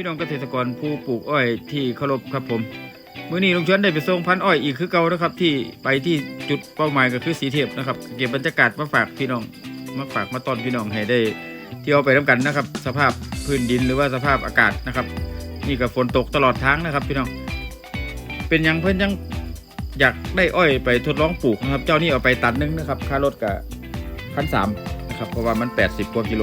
พี่น้องเกษตรกรผู้ปลูกอ้อยที่เคารพครับผมมื้อนี้ลุงชวนได้ไปส่งพันอ้อยอีกคือเก่านะครับ ที่ไปที่จุดเป้าหมายก็คือสีเทพนะครับ เก็บบรรยากาศมาฝากพี่น้องมาฝากมาตอนพี่น้องให้ได้เที่ยวไปน้ำกันนะครับ สภาพพื้นดินหรือว่าสภาพอากาศนะครับ นี่ก็ฝนตกตลอดทางนะครับ พี่น้อง เป็นยังเพื่อนยังอยากได้อ้อยไปทดลองปลูกนะครับ เจ้านี่เอาไปตันหนึงนะครับ ค่ารถกับพันสามนะครับเพราะว่ามัน 80กว่ากิโล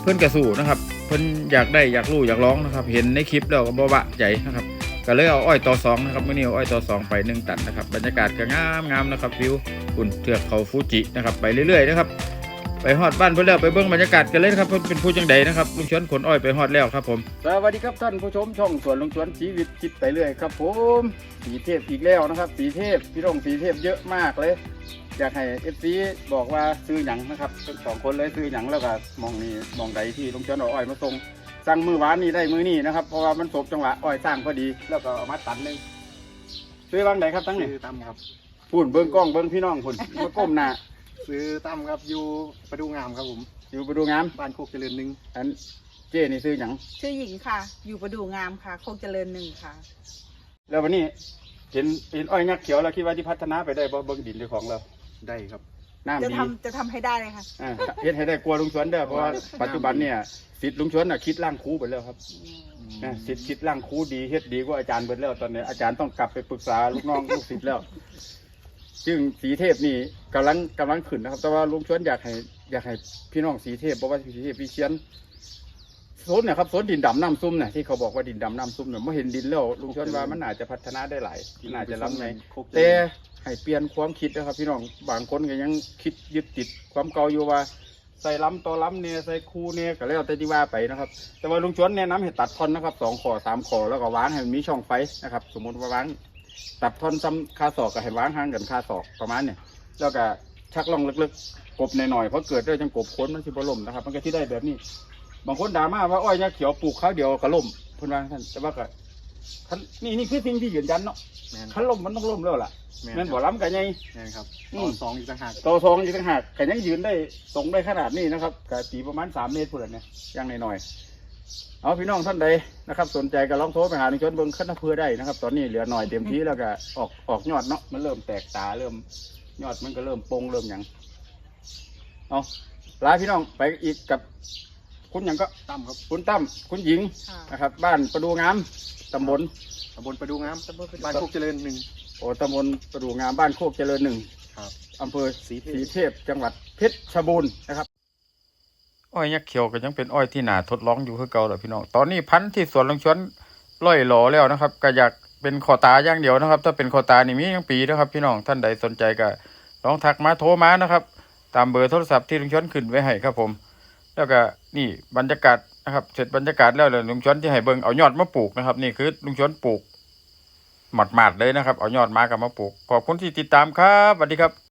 เพื่อนกระสู่นะครับ เพื่นอยากได้อยากรู้อยากร้องนะครับ เห็นในคลิปแล้วก็บ่บะใจนะครับก็เลยเอาอ้อยต่อสองนะครับมื่อนี้เอาอ้อยต่อสองไปหนึ่งตันนะครับบรรยากาศก็งามงามนะครับวิวอุ่นเทือกเขาฟูจินะครับไปเรื่อยๆนะครับไปฮอดบ้านเพื่อนแล้วไปเบิ้งบรรยากาศกันเลยนะครับเพื่อนเป็นผู้จังใดนะครับลุงชวนขนอ้อยไปฮอดแล้วครับผมสวัสดีครับท่านผู้ชมช่องสวนลุงชวนชีวิตคิดไปเรื่อยครับผมสีเทพอีกแล้วนะครับ สีเทพพี่รงสีเทพเยอะมากเลย อยากให้เอฟซีบอกว่าซื้อหยังนะครับทั้งสองคนเลยซื้อหยังแล้วก็มองนี่มองใดที่ลุงชวนเอาอ้อยมาส่งสั่งมือหวานนี่ได้มือนี่นะครับเพราะว่ามันสบจังหวะอ้อยสร้างพอดีแล้วก็เอามาตันหนึงซื้อวางไหนครับทั้งนี้ซื้อตั้มครับพูนเบิ้งกล้องเบิ้งพี่น้องพุ่นมาก้มหน้าซื้อตั้มครับอยู่ประดูงามครับผมอยู่ไปดูงามบ้านโคกเจริญหนึ่งอันเจ้นี่ซื้อหยังชื่อหญิงค่ะ อยู่ประดูงามค่ะ โคกเจริญหนึ่งค่ะ แล้ววันนี้เห็นเห็นอ้อยงักเขียวแล้วคิดว่าที่พัฒนาไปได้บ่เบิ้งดินเจ้าของเรา ได้ครับ น้ำจะดีทำจะทำให้ได้เลยค่ะอ่าเฮ็ดให้ได้กลัวลุงชวนเด้อเพราะว่าปัจจุบันเนี่ยสิทธิ์ลุงชวนน่ะคิดร่างครูไปแล้วครับอ่าสิทธิ์คิดร่างครูดีเฮ็ดดีกว่าอาจารย์เบิดแล้วตอนนี้อาจารย์ต้องกลับไปปรึกษาลูกน้อง ลูกศิษย์แล้ว ซึ่งสีเทพนี่กำลังกำลังขึ้นนะครับ แต่ว่าลุงชวนอยากให้อยากให้พี่น้องสีเทพบอกว่าสีเทพพี่เชียนโซนเนี่ยครับโซนดินดำน้ำซุ่มเนี่ยที่เขาบอกว่าดินดำน้ำซุ่มเนี่ยไม่เห็นดินแล้วลุงชวนว่ามันอาจจะพัฒนาได้หลายน่าจะล้ำในโคกเจแต่ริญ ให้เปลี่ยนความคิดนะครับ พี่น้องบางคนก็ยังคิดยึดติดความเก่าอยู่ว่าใส่ล้ำต่อล้ำเนี่ยใส่คูเนี่ยก็แล้วแต่ที่ว่าไปนะครับ แต่ว่าลุงชวนแนะนำให้ตัดท่อนนะครับสองขอสามขอแล้วก็วางให้มันมีช่องไฟนะครับ สมมติว่าวางตัดท่อนซ้ำคาศอกก็ให้วางห่างกันคาศอกประมาณเนี่ยแล้วก็ชักล่องลึกๆ กบหน่อยๆเพราะเกิดด้วยจังกบค้นมันสิบล่มนะครับ มันก็ที่ได้แบบนี้ บางคนด่ามาว่าอ้อยเนี่ยเขียวปลูกข้าวเดียวก็ล่มเพิ่นว่าท่านแต่ว่าก็ คันนี่นี่คือสิ่งที่ยืนยันเนาะแมนคันล่มมันต้องล่มแล้วล่ะแมแม่นนบ่ล้ำกันไง แมนครับอืต่มอสองอีกต่างหากต่อทองอีกต่างหากแต่ยังยืนได้ตรงได้ขนาดนี้นะครับกะตีประมาณสามเมตรพุ่นแหละเนี่ยอยังหน่อยๆเอาพี่น้องท่านใดนะครับ สนใจก็ลองโทรไปหาในชนเบิ้งขั้นอำเภอได้นะครับ ตอนนี้เหลือหน่อยเต็มที่แล้วก็ออกออกยอดเนาะมันเริ่มแตกตาเริ่มยอดมันก็เริ่มปงเริ่มหยังเอาลาพี่น้องไปอีกกับ คุณหยังก็ตั้มครับคุณตั้มคุณหญิงค่ะนะครับ บ้านประดูงามตำบลตำบลประดูงามตำบลประดูบ้านโคกเจริญหนึ่ง โอ้ตำบลประดูงามบ้านโคกเจริญหนึ่งครับ อำเภอสีเทสีพเทพจังหวัดเพชรบูรณ์นะครับ อ้อยยักษ์เขียวก็ยังเป็นอ้อยที่น่าทดลองอยู่คือเก่าแหละพี่น้อง ตอนนี้พันธุ์ที่สวนลงชวนล่อยหลอแล้วนะครับก็อยากเป็นขอตาอย่างเดียวนะครับ ถ้าเป็นขอตานี่มีทั้งปีนะครับ พี่น้องท่านใดสนใจก็ลองทักมาโทรมานะครับ ตามเบอร์โทรศัพท์ที่ลุงชวนขึ้นไว้ให้ครับผม แล้วก็นี่บรรยากาศนะครับ เสร็จบรรยากาศแล้วเลยลุงชวนที่ให้เบิงเอายอดมาปลูกนะครับ นี่คือลุงชวนปลูกหมัดๆเลยนะครับ เอายอดมากับมาปลูกขอบคุณที่ติดตามครับสวัสดีครับ